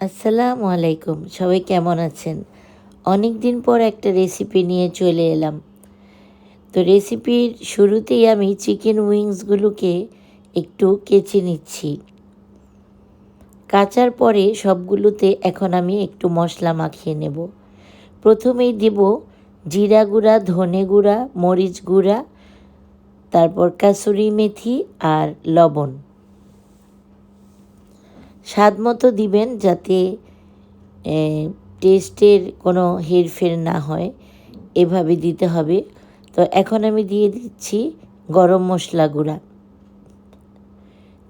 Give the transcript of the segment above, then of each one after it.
আসসালামু আলাইকুম, সবাই কেমন আছেন? অনেক দিন পর একটা রেসিপি নিয়ে চলে এলাম। তো রেসিপির শুরুতেই আমি চিকেন উইংসগুলোকে একটু কেচে নিচ্ছি। কাচার পরে সবগুলোতে এখন আমি একটু মশলা মাখিয়ে নেব। প্রথমেই দেব জিরা গুঁড়া, ধনে গুঁড়া, মরিচ গুঁড়া, তারপর কাসুরি মেথি আর লবণ। স্বাদ মতো দিবেন যাতে টেস্টের কোনো হেরফের না হয়। এভাবে দিতে হবে। তো এখন আমি দিয়ে দিচ্ছি গরম মশলা গুঁড়া।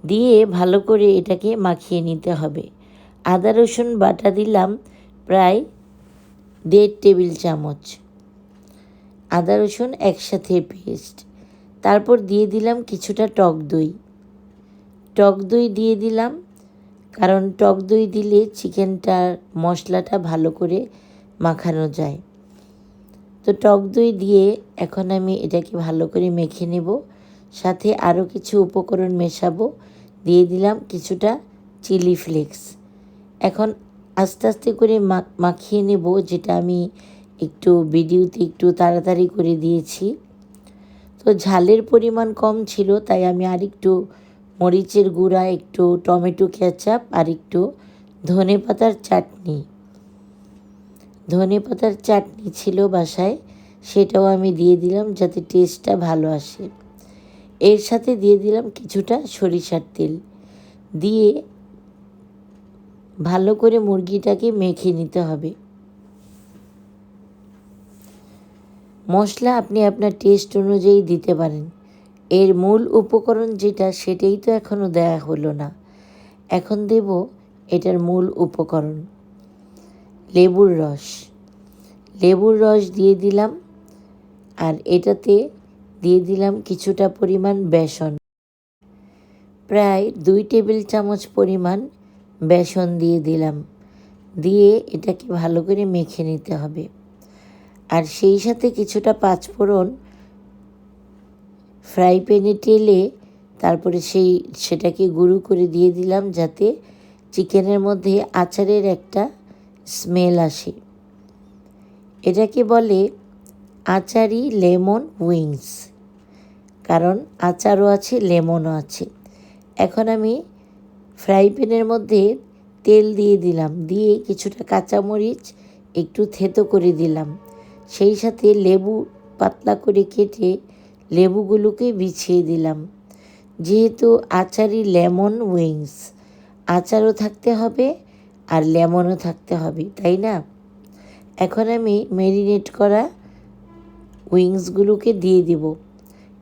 দিয়ে ভালো করে এটাকে মাখিয়ে নিতে হবে। আদা, রসুন, বাটা দিলাম প্রায় দেড় টেবিল চামচ। আদা, রসুন একসাথে পেস্ট। তারপর দিয়ে দিলাম কিছুটা টক দই। টক দই দিয়ে দিলাম কারণ টক দই দিলে চিকেনটার মশলাটা ভালো করে মাখানো যায়। তো টক দই দিয়ে এখন আমি এটাকে ভালো করে মেখে নেব। সাথে আরও কিছু উপকরণ মেশাবো। দিয়ে দিলাম কিছুটা চিলি ফ্লেক্স। এখন আস্তে আস্তে করে মাখিয়ে নেব, যেটা আমি একটু ভিডিওতে একটু তাড়াতাড়ি করে দিয়েছি। তো ঝালের পরিমাণ কম ছিল, তাই আমি আরেকটু মরিচের গুঁড়া, একটু টমেটো কেচাপ আর একটু ধনে পাতার চাটনি। ধনে পাতার চাটনি ছিল বাসায়, সেটাও আমি দিয়ে দিলাম যাতে টেস্টটা ভালো আসে। এর সাথে দিয়ে দিলাম কিছুটা সরিষার তেল। দিয়ে ভালো করে মুরগিটাকে মেখে নিতে হবে। মশলা আপনি আপনার টেস্ট অনুযায়ী দিতে পারেন। এর মূল উপকরণ যেটা সেটাই তো এখনও দেয়া হলো না। এখন দেব এটার মূল উপকরণ, লেবুর রস। লেবুর রস দিয়ে দিলাম আর এটাতে দিয়ে দিলাম কিছুটা পরিমাণ বেসন। প্রায় দুই টেবিল চামচ পরিমাণ বেসন দিয়ে দিলাম। দিয়ে এটাকে ভালো করে মেখে নিতে হবে। আর সেই সাথে কিছুটা পাঁচফোড়ন ফ্রাই প্যানে টেলে তারপরে সেই সেটাকে গুঁড়ো করে দিয়ে দিলাম যাতে চিকেনের মধ্যে আচারের একটা স্মেল আসে। এটাকে বলে আচারি লেমন উইংস। কারণ আচারও আছে, লেমনও আছে। এখন আমি ফ্রাই প্যানের মধ্যে তেল দিয়ে দিলাম। দিয়ে কিছুটা কাঁচামরিচ একটু থেতো করে দিলাম। সেই সাথে লেবু পাতলা করে কেটে লেবুগুলোকে বিছিয়ে দিলাম। যেহেতু আচারি লেমন উইংস, আচারও থাকতে হবে আর লেমনও থাকতে হবে, তাই না? এখন আমি ম্যারিনেট করা উইংসগুলোকে দিয়ে দিব।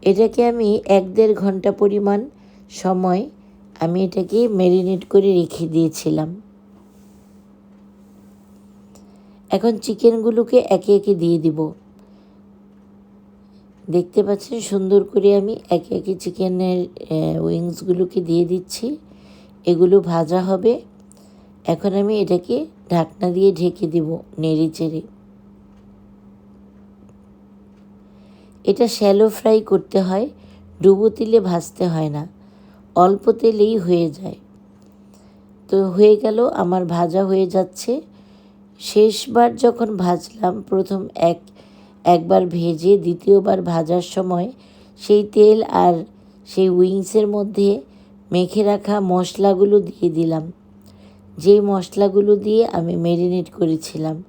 এটাকে আমি এক দেড় ঘণ্টা পরিমাণ সময় আমি এটাকে ম্যারিনেট করে রেখে দিয়েছিলাম। এখন চিকেনগুলোকে একে একে দিয়ে দিব। দেখতে পাচ্ছেন সুন্দর করে আমি একে একে চিকেনের উইংসগুলোকে দিয়ে দিচ্ছি। এগুলো ভাজা হবে। এখন আমি এটাকে ঢাকনা দিয়ে ঢেকে দেব নেড়ে চেড়ে। এটা শ্যালো ফ্রাই করতে হয়, ডুবো তেলে ভাজতে হয় না, অল্প তেলেই হয়ে যায়। তো হয়ে গেল, আমার ভাজা হয়ে যাচ্ছে। শেষবার যখন ভাজলাম, প্রথম এক একবার ভেজে দ্বিতীয়বার ভাজার সময় সেই তেল আর সেই উইংসের মধ্যে মেখে রাখা মশলাগুলো দিয়ে দিলাম। যে মশলাগুলো দিয়ে আমি ম্যারিনেট করেছিলাম,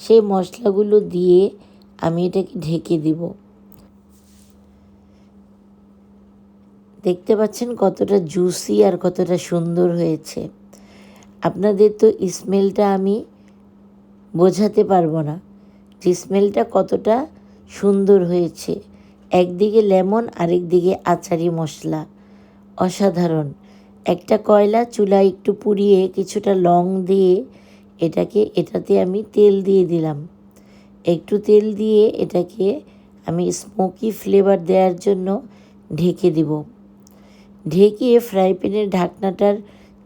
সেই মশলাগুলো দিয়ে আমি এটাকে ঢেকে দিব। দেখতে পাচ্ছেন কতটা জুসি আর কতটা সুন্দর হয়েছে। আপনাদের তো স্মেলটা আমি বোঝাতে পারব না। স্মেলটা কতটা সুন্দর হয়েছে। একদিকে লেমন আরেক দিকে আচারি মশলা। অসাধারণ। একটা কয়লা চুলা একটু পুড়িয়ে কিছুটা লং দিয়ে এটাকে, এটাতে আমি তেল দিয়ে দিলাম। একটু তেল দিয়ে এটাকে আমি স্মোকি ফ্লেভার দেওয়ার জন্য ঢেকে দিব। ঢেকে ফ্রাই প্যানের ঢাকনাটার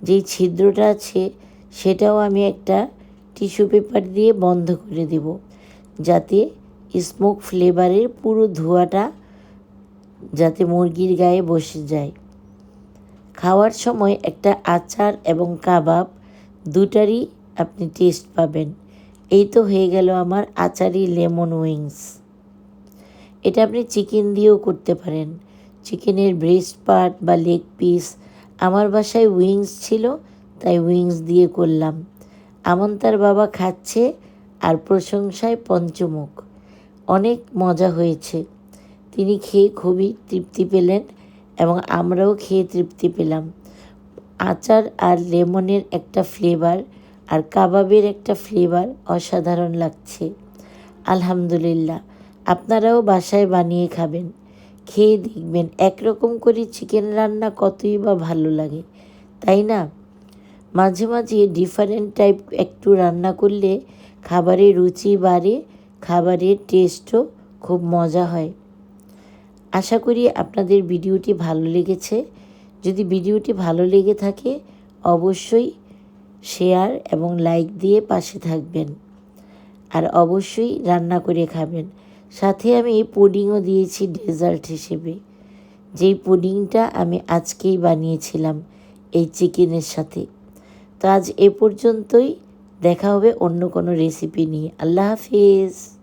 যে ছিদ্রটা আছে, সেটাও আমি একটা টিস্যু পেপার দিয়ে বন্ধ করে দেব। যাতে স্মোক ফ্লেভারের পুরো ধোঁয়াটা যাতে মুরগির গায়ে বসে যায়। খাওয়ার সময় একটা আচার এবং কাবাব দুটারই আপনি টেস্ট পাবেন। এই তো হয়ে গেল আমার আচারি লেমন উইংস। এটা আপনি চিকেন দিয়েও করতে পারেন। চিকেনের ব্রেস্ট পার্ট বা লেগ পিস আমার বাসায় উইংস ছিল, তাই উইংস দিয়ে করলাম। আমন তার বাবা খাচ্ছে আর প্রশংসায় পঞ্চমুখ। অনেক মজা হয়েছে। তিনি খেয়ে খুবই তৃপ্তি পেলেন এবং আমরাও খেয়ে তৃপ্তি পেলাম। আচার আর লেমনের একটা ফ্লেভার আর কাবাবের একটা ফ্লেভার অসাধারণ লাগছে। আলহামদুলিল্লাহ, আপনারাও বাসায় বানিয়ে খাবেন। খেয়ে দেখবেন একরকম করে চিকেন রান্না কতই বা ভালো লাগে, তাই না? মাঝে মাঝে ডিফারেন্ট টাইপ একটু রান্না করলে খাবারের রুচি বাড়ে, খাবারের টেস্টও খুব মজা হয়। আশা করি আপনাদের ভিডিওটি ভালো লেগেছে। যদি ভিডিওটি ভালো লেগে থাকে, অবশ্যই শেয়ার এবং লাইক দিয়ে পাশে থাকবেন। আর অবশ্যই রান্না করে খাবেন। সাথে আমি এই পুডিংও দিয়েছি ডেজার্ট হিসেবে। যেই পুডিংটা আমি আজকেই বানিয়েছিলাম এই চিকেনের সাথে। তো আজ এ পর্যন্তই। দেখা হবে অন্য কোনো রেসিপি নিয়ে। আল্লাহ হাফিজ।